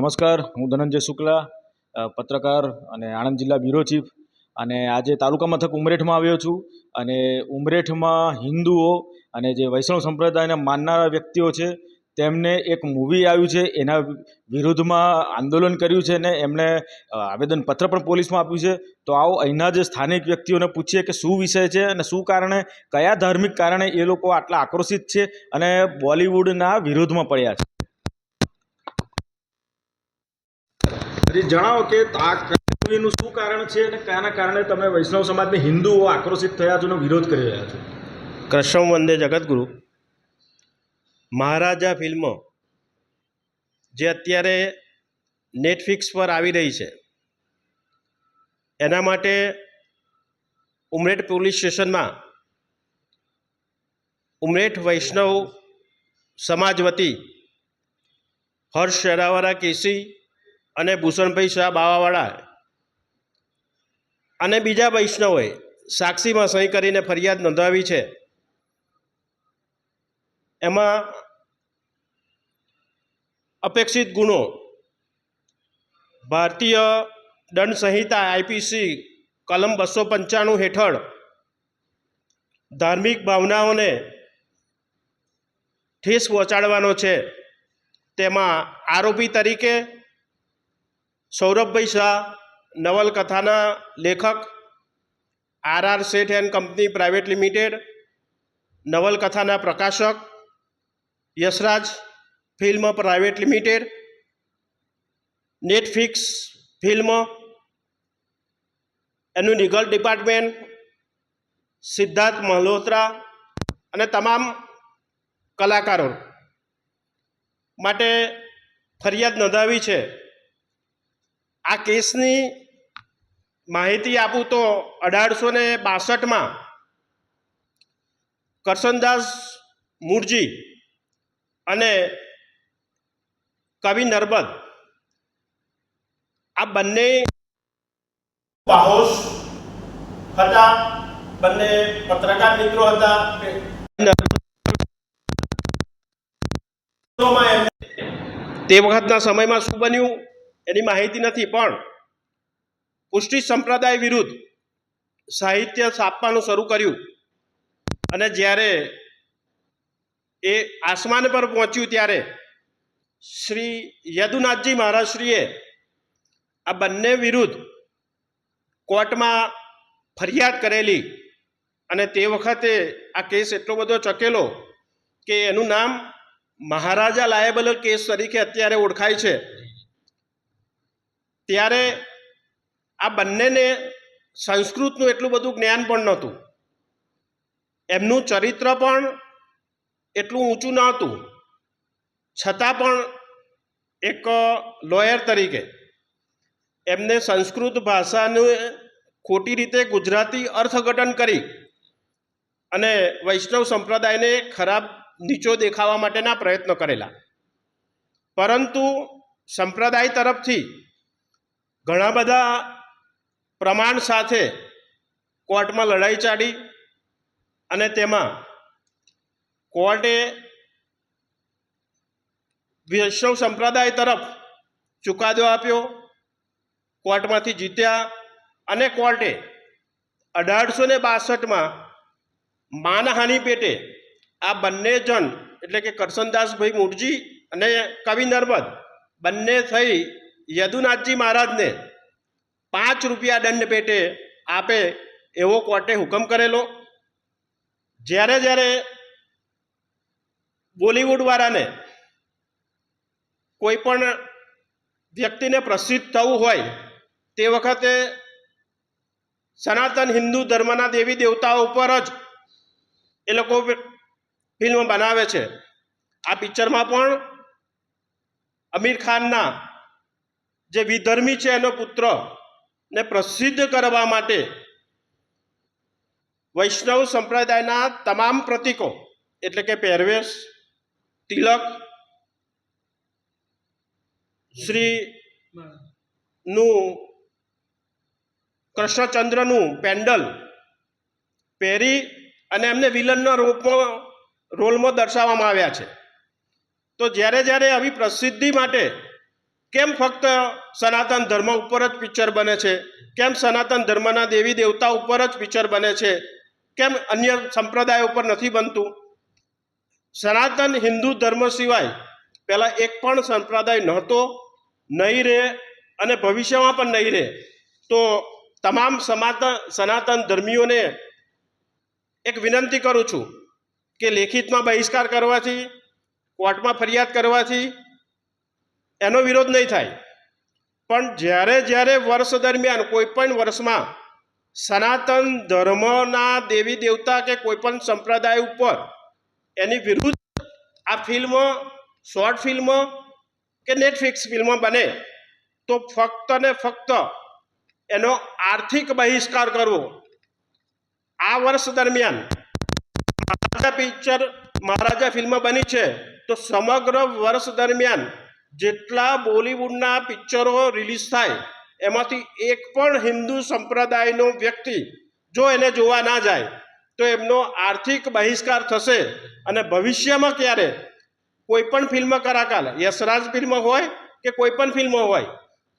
નમસ્કાર, હું ધનંજય શુક્લા પત્રકાર અને આણંદ જિલ્લા બ્યુરો ચીફ. અને આજે તાલુકા મથક ઉમરેઠમાં આવ્યો છું. અને ઉમરેઠમાં હિન્દુઓ અને જે વૈષ્ણવ સંપ્રદાયને માનનારા વ્યક્તિઓ છે, તેમને એક મૂવી આવ્યું છે, એના વિરુદ્ધમાં આંદોલન કર્યું છે ને એમણે આવેદનપત્ર પણ પોલીસમાં આપ્યું છે. તો આવો અહીંના જે સ્થાનિક વ્યક્તિઓને પૂછીએ કે શું વિષય છે અને શું કારણે, કયા ધાર્મિક કારણે એ લોકો આટલા આક્રોશિત છે અને બોલિવૂડના વિરોધમાં પડ્યા છે? હજી જણાવો કે આ મૂવીનું શું કારણ છે અને કયાના કારણે તમે વૈષ્ણવ સમાજને હિન્દુઓ આક્રોશિત થયા છો અને વિરોધ કરી રહ્યા છો? કૃષ્ણ વંદે જગતગુરુ મહારાજા ફિલ્મ જે અત્યારે નેટફ્લિક્સ પર આવી રહી છે, એના માટે ઉમરેઠ પોલીસ સ્ટેશનમાં ઉમરેઠ વૈષ્ણવ સમાજ વતી હર્ષ શેરાવાળા કેસી અને ભૂષણભાઈ શાહ બાવાવાળા અને બીજા વૈષ્ણવોએ સાક્ષીમાં સહી કરીને ફરિયાદ નોંધાવી છે. એમાં અપેક્ષિત ગુનો ભારતીય દંડ સંહિતા આઈપીસી કલમ બસો પંચાણું હેઠળ ધાર્મિક ભાવનાઓને ઠેસ પહોંચાડવાનો છે. તેમાં આરોપી તરીકે સૌરભભાઈ શાહ નવલકથાના લેખક R R Sheth and company private limited નવલકથાના પ્રકાશક, Yashraj film private limited, Netflix film, એનું લીગલ ડિપાર્ટમેન્ટ, સિદ્ધાર્થ મલ્હોત્રા અને તમામ કલાકારો માટે ફરિયાદ નોંધાવી છે. આ કેસની માહિતી આપું તો અઢારસો ને બાસઠમાં કરસનદાસ મુરજી અને કવિ નર્મદ આ બંને બાહોશ હતા. બંને પત્રકાર મિત્રો હતા. તે વખતના સમયમાં શું બન્યું? એની માહિતી નથી, પણ પુષ્ટિ સંપ્રદાય વિરુદ્ધ સાહિત્ય છાપવાનું શરૂ કર્યું. અને જ્યારે એ આસમાન પર પહોંચ્યું ત્યારે શ્રી યદુનાથજી મહારાજશ્રીએ આ બંને વિરુદ્ધ કોર્ટમાં ફરિયાદ કરેલી. અને તે વખતે આ કેસ એટલો બધો ચકેલો કે એનું નામ મહારાજા લાયબલ કેસ તરીકે અત્યારે ઓળખાય છે. ત્યારે આ બંનેને સંસ્કૃતનું એટલું બધું જ્ઞાન પણ નહોતું. એમનું ચરિત્ર પણ એટલું ઊંચું નહોતું. છતાં પણ એક લોયર તરીકે એમને સંસ્કૃત ભાષાને ખોટી રીતે ગુજરાતી અર્થઘટન કરી અને વૈષ્ણવ સંપ્રદાયને ખરાબ નીચો દેખાવા માટેના પ્રયત્નો કરેલા. પરંતુ સંપ્રદાય તરફથી ઘણા બધા પ્રમાણ સાથે કોર્ટમાં લડાઈ ચાડી અને તેમાં કોર્ટે વૈષ્ણવ સંપ્રદાય તરફ ચુકાદો આપ્યો, કોર્ટમાંથી જીત્યા અને કોર્ટે અઢારસો ને બાસઠમાં માનહાનિ પેટે આ બંને જણ એટલે કે કરસનદાસભાઈ મુરજી અને કવિ નર્મદ બંને થઈ યદુનાથજી મહારાજને પાંચ રૂપિયા દંડ પેટે આપે એવો કોર્ટે હુકમ કરેલો. જ્યારે જ્યારે બોલિવૂડવાળાને કોઈ પણ વ્યક્તિને પ્રસિદ્ધ થવું હોય તે વખતે સનાતન હિન્દુ ધર્મના દેવી દેવતાઓ ઉપર જ એ લોકો ફિલ્મ બનાવે છે. આ પિક્ચરમાં પણ અમીર ખાનના જે વિધર્મી છે એનો પુત્ર ને પ્રસિદ્ધ કરવા માટે વૈષ્ણવ સંપ્રદાયના તમામ પ્રતીકો, એટલે કે પહેરવેશ, તિલક, શ્રી નું કૃષ્ણચંદ્રનું પેન્ડલ પહેરી અને એમને વિલનના રૂપમાં રોલમાં દર્શાવવામાં આવ્યા છે. તો જ્યારે જ્યારે આવી પ્રસિદ્ધિ માટે કેમ ફક્ત સનાતન ધર્મ ઉપર જ પિક્ચર બને છે? કેમ સનાતન ધર્મના દેવી દેવતા ઉપર જ પિક્ચર બને છે? કેમ અન્ય સંપ્રદાય ઉપર નથી બનતું? સનાતન હિન્દુ ધર્મ સિવાય પહેલાં એક પણ સંપ્રદાય નહોતો, નહીં રહે અને ભવિષ્યમાં પણ નહીં રહે. તો તમામ સમાતન સનાતન ધર્મીઓને એક વિનંતી કરું છું કે લેખિતમાં બહિષ્કાર કરવાથી, કોર્ટમાં ફરિયાદ કરવાથી એનો વિરોધ નહીં થાય. પણ જ્યારે જ્યારે વર્ષ દરમિયાન કોઈ પણ વર્ષમાં સનાતન ધર્મના દેવી દેવતા કે કોઈપણ સંપ્રદાય ઉપર એની વિરુદ્ધ આ ફિલ્મ, શોર્ટ ફિલ્મ કે નેટફ્લિક્સ ફિલ્મ બને, તો ફક્ત ને ફક્ત એનો આર્થિક બહિષ્કાર કરવો. આ વર્ષ દરમિયાન મહારાજા પિક્ચર, મહારાજા ફિલ્મ બની છે. તો સમગ્ર વર્ષ દરમિયાન જેટલા બોલિવૂડના પિક્ચરો રિલીઝ થાય, એમાંથી એક પણ હિન્દુ સંપ્રદાયનો વ્યક્તિ જો એને જોવા ના જાય, તો એમનો આર્થિક બહિષ્કાર થશે અને ભવિષ્યમાં ક્યારે? કોઈ પણ ફિલ્મ કલાકાર, યશરાજ ફિલ્મ હોય કે કોઈ પણ ફિલ્મ હોય,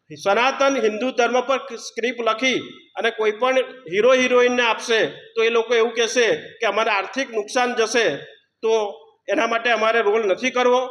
સનાતન હિન્દુ ધર્મ પર સ્ક્રિપ્ટ લખી અને કોઈ પણ હીરો હિરોઈનને આપશે, તો એ લોકો એવું કહેશે કે અમારે આર્થિક નુકસાન જશે, તો એના માટે અમારે રોલ નથી કરવો.